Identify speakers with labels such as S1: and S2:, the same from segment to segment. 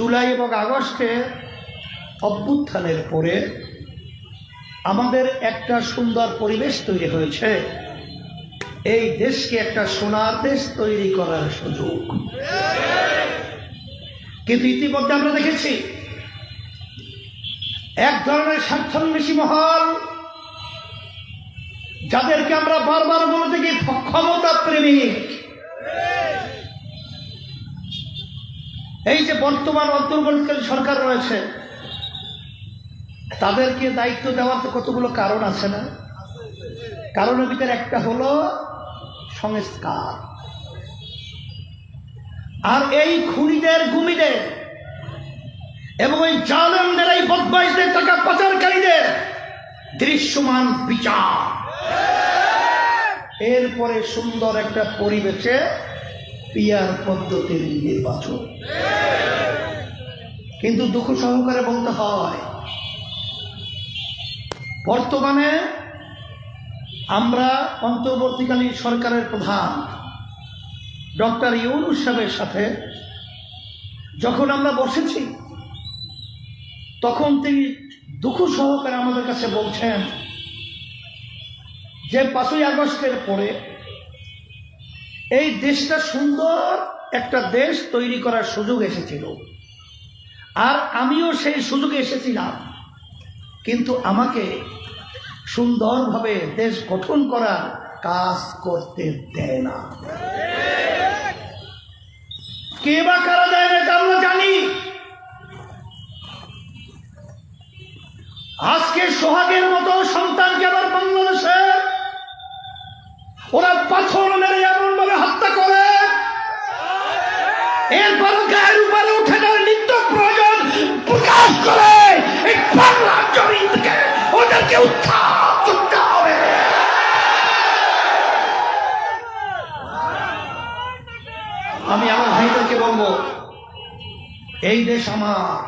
S1: জুলাই এবং আগস্টে অভ্যুত্থানের পরে আমাদের একটা সুন্দর পরিবেশ তৈরি হয়েছে। এই দেশকে একটা সোনার দেশ তৈরি করার সুযোগ। কিন্তু ইতিমধ্যে আমরা দেখেছি, এক ধরনের স্বার্থান্বেষী মহল, যাদেরকে আমরা বারবার বলে থাকি ক্ষমতা প্রেমিক এই যে বর্তমান অন্তর্বর্তীকালীন সরকার রয়েছে, তাদেরকে দায়িত্ব দেওয়ার তো কতগুলো কারণ আছে না? কারণের ভিতরে একটা হলো সংস্কার। আর এই খুনিদের, গুমিদের এবং ওই জালেমদের, এই বদমাইশদের, টাকা পাচারকারীদের দৃশ্যমান বিচার। এরপরে সুন্দর একটা পরিবেশে পিয়ার পদ্ধতির নির্বাচন। কিন্তু দুঃখ সহকারে বলতে হয়। বর্তমানে আমরা অন্তর্বর্তীকালীন সরকারের প্রধান, ডক্টর ইউনুস সাহেবের সাথে যখন আমরা বসেছি, তখন তিনি দুঃখ সহকারে আমাদের কাছে বলছেন যে পাঁচই আগস্টের পরে এই দেশটা সুন্দর একটা দেশ তৈরি করার সুযোগ এসেছিল। আর আমিও সেই সুযোগে এসেছিলাম। কিন্তু আমাকে সুন্দরভাবে দেশ গঠন করার কাজ করতে দেয় না। কে বা কারা দেয় না আমরা জানি। আজকে সোহাগের মতো সন্তানকে আবার বাংলাদেশে প্রকাশ করে এই বাংলার জমিন ওদেরকে উত্থাপ করতে হবে আমি আমার ভাইদেরকে বলব, এই দেশ আমার।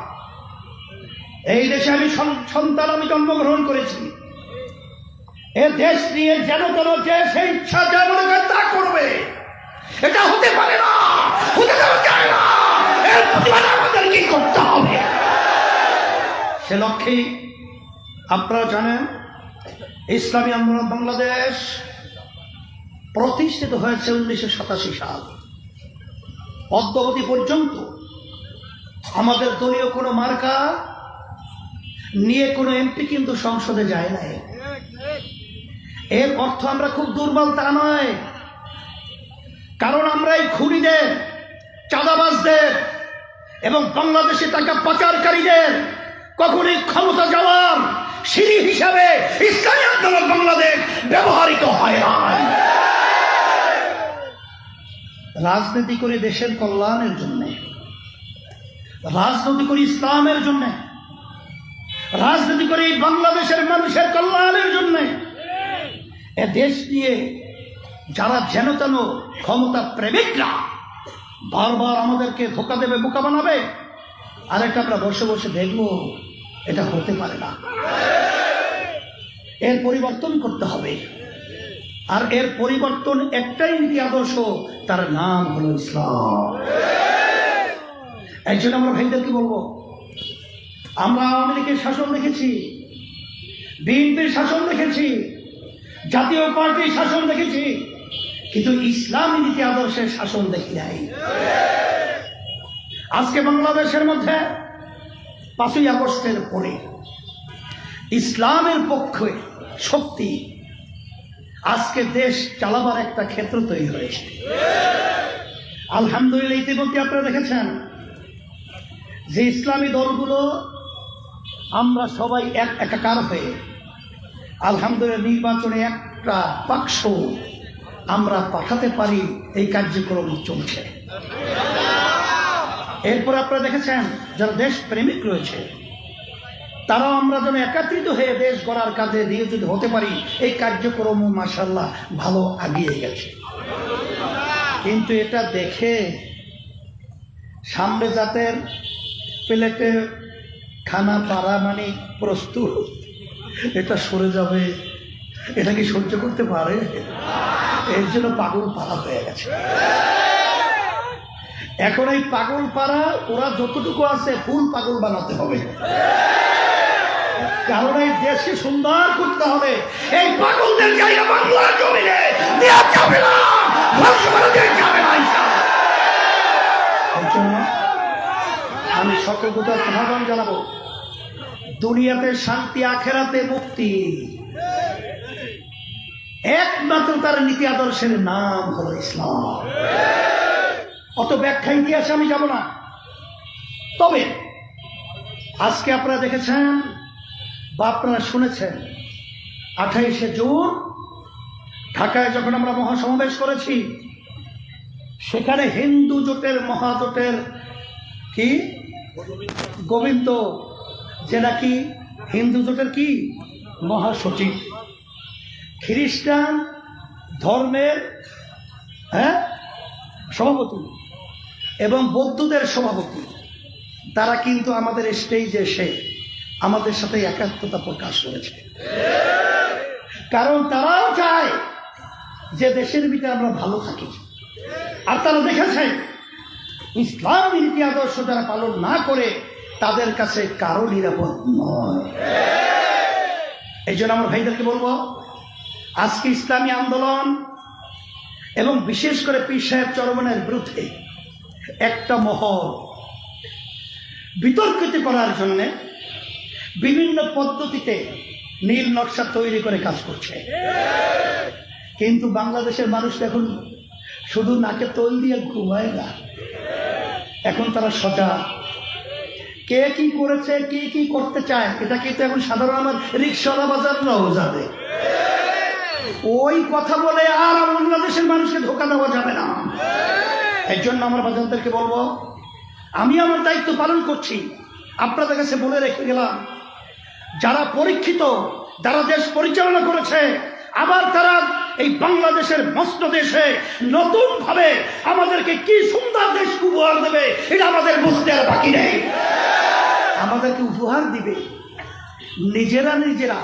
S1: এই দেশে আমি সন্তান আমি জন্মগ্রহণ করেছি। এ দেশ নিয়ে যেন তেন দেশ ইচ্ছা, যা মনে করে তা করবে, এটা হতে পারে না হতে দেওয়া যায় না এর প্রতিবাদ আমাদের কি করতে হবে সে লক্ষ্যেই আপনারা জানেন, ইসলামী আন্দোলন বাংলাদেশ প্রতিষ্ঠিত হয়েছে উনিশশো সাতাশি সাল। অদ্যবধি পর্যন্ত আমাদের দলীয় কোনো মার্কা নিয়ে কোনো এমপি কিন্তু সংসদে যায় নাই। এর অর্থ আমরা খুব দুর্বল তা নয়। কারণ আমরা এই খুনিদের, চাঁদাবাজদের এবং বাংলাদেশে টাকা পাচারকারীদের কখনই ক্ষমতা যাওয়ার সিঁড়ি হিসাবে ইসলামী আন্দোলন বাংলাদেশ ব্যবহৃত হয় না। রাজনীতি করে দেশের কল্যাণের জন্যে, রাজনীতি করে ইসলামের জন্যে, রাজনীতি করে বাংলাদেশের মানুষের কল্যাণের জন্যে। এ দেশ নিয়ে যারা যেন তেন ক্ষমতা প্রেমিকরা বারবার আমাদেরকে ধোকা দেবে, বোকা বানাবে আরেকটা আমরা বসে বসে দেখব, এটা হতে পারে না। এর পরিবর্তন করতে হবে। আর এর পরিবর্তন একটাই নীতি আদর্শ, তার নাম হলো ইসলাম। একজন আমরা ভাইদেরকে বলব, আমরা আওয়ামী লীগের শাসন দেখেছি বিএনপির শাসন দেখেছি জাতীয় পার্টির শাসন দেখেছি কিন্তু ইসলামী নীতি আদর্শের শাসন দেখি নাই। আজকে বাংলাদেশের মধ্যে পাঁচই আগস্টের পরে ইসলামের পক্ষে শক্তি আজকে দেশ চালাবার একটা ক্ষেত্র তৈরি হয়েছে। আলহামদুলিল্লাহ ইতিমধ্যে আপনারা দেখেছেন যে ইসলামী দলগুলো আমরা সবাই এক একাকার হয়ে আলহামদুলিল্লাহ নির্বাচনে একটা বাক্স আমরা পাঠাতে পারি, এই কার্যক্রম চলছে। এরপর আপনারা দেখেছেন যারা দেশ প্রেমিক রয়েছে, তারাও আমরা যেন একত্রিত হয়ে দেশ গড়ার কাজে নিয়োজিত হতে পারি, এই কার্যক্রম মাসাল্লাহ ভালো আগিয়ে গেছে। কিন্তু এটা দেখে সামনে জাতের প্লেটে খানা পাড়া মানে প্রস্তুত। এটা সরে যাবে, এটা কি সহ্য করতে পারে? এর জন্য পাগল পাড়া হয়ে গেছে। এখন এই পাগল পাড়া, ওরা যতটুকু আছে ফুল পাগল বানাতে হবে। কারণ এই দেশকে সুন্দর করতে হবে। এই পাগলদের জায়গা বাংলার জমিনে দেওয়া যাবে না। ধ্বংস যাবে না, ইনশাআল্লাহ। এই জন্য আহ্বান জানাব, দুনিয়াতে শান্তি, আখেরাতে মুক্তি। একমাত্র তার নীতি আদর্শের নাম হলো ইসলাম। অত ব্যাখ্যা ইতিহাসে আমি যাব না। তবে, আজকে আপনারা দেখেছেন বা আপনারা শুনেছেন, আঠাইশে জুন, ঢাকায় যখন আমরা মহাসমাবেশ করেছি, সেখানে হিন্দু জোটের মহাজোটের কি? গোবিন্দ, যে নাকি হিন্দু জোটের কি? মহাসচিব। খ্রিস্টান ধর্মের হ্যাঁ? সভাপতি। এবং বৌদ্ধদের সভাপতি। তারা কিন্তু আমাদের স্টেজে এসে আমাদের সাথে একাত্মতা প্রকাশ করেছে। কারণ তারাও চায় যে দেশের ভিতরে আমরা ভালো থাকি। আর তারা দেখেছে ইসলাম নীতি আদর্শ যারা পালন না করে, তাদের কাছে কারও নিরাপদ নয়। এই জন্য আমার ভাইদেরকে বলব, আজকে ইসলামী আন্দোলন এবং বিশেষ করে পীর সাহেব চরমনের বিরুদ্ধে একটা মহল। বিতর্কিত করার জন্যে বিভিন্ন পদ্ধতিতে নীল নকশা তৈরি করে কাজ করছে। কিন্তু বাংলাদেশের মানুষ এখন শুধু নাকে তৈল দিয়ে ঘুমায় না। এখন তারা সজাগ। কে কি করেছে, কে কি করতে চায়, এটা কিন্তু এখন সাধারণ আমার রিক্সাওয়ালা বাজাররাও জানে। ওই কথা বলে আর বাংলাদেশের মানুষকে ধোকা দেওয়া যাবে না। এর জন্য আমার বাজারদেরকে বলব, আমি আমার দায়িত্ব পালন করছি। আপনাদের কাছে বলে রেখে গেলাম, যারা পরীক্ষিত, যারা দেশ পরিচালনা করেছে, আবার তারা এই বাংলাদেশের মস্ত দেশে নতুন ভাবে আমাদেরকে কি সুন্দর দেশ উপহার দেবে, এটা আমাদের বুঝতে আর বাকি নেই। আমাদেরকে উপহার দিবে। নিজেরা নিজেরা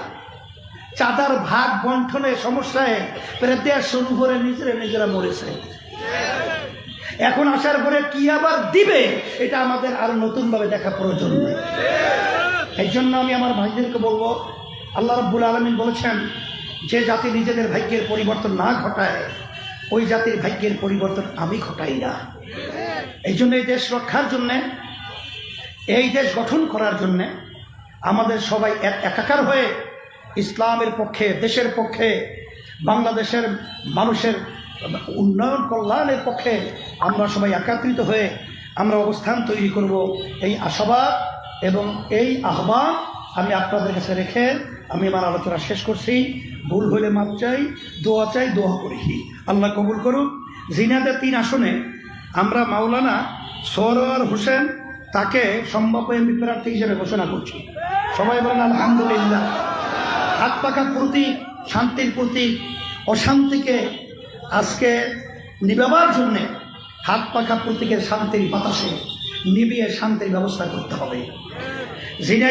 S1: চাঁদার ভাগ বন্টনের সমস্যায় প্রায় শুরু করে নিজেরা নিজেরা মরেছে। এখন আসার পরে কি আবার দিবে, এটা আমাদের আর নতুনভাবে দেখা প্রয়োজন এই জন্য আমি আমার ভাইদেরকে বলব, আল্লাহ রব্বুল আলমিন বলেছেন, যে জাতি নিজেদের ভাগ্যের পরিবর্তন না ঘটায়, ওই জাতির ভাগ্যের পরিবর্তন আমি ঘটাই না। এই জন্য এই দেশ রক্ষার জন্যে, এই দেশ গঠন করার জন্যে আমাদের সবাই এক একাকার হয়ে ইসলামের পক্ষে, দেশের পক্ষে, বাংলাদেশের মানুষের উন্নয়ন কল্যাণের পক্ষে আমরা সবাই একাত্রিত হয়ে আমরা অবস্থান তৈরি করব। এই আশাবাদ এবং এই আহ্বান আমি আপনাদের কাছে রেখে আমি আমার আলোচনা শেষ করছি। ভুল হলে মাপ চাই, দোয়া চাই, দোয়া করি। আল্লাহ কবুল করুক। জিনাদের তিন আসনে আমরা মাওলানা সরোয়ার হোসেন তাকে সম্ভাব্য এমপি প্রার্থী হিসেবে ঘোষণা করছি। সবাই বলেন, আলহামদুলিল্লাহ। হাত পাখার প্রতীক, শান্তির প্রতীক, অশান্তিকে আজকে নিবাবার জন্যে হাত পাখা প্রতীকের শান্তির বাতাসে নিবিয়ে শান্তির ব্যবস্থা করতে হবে। যিনি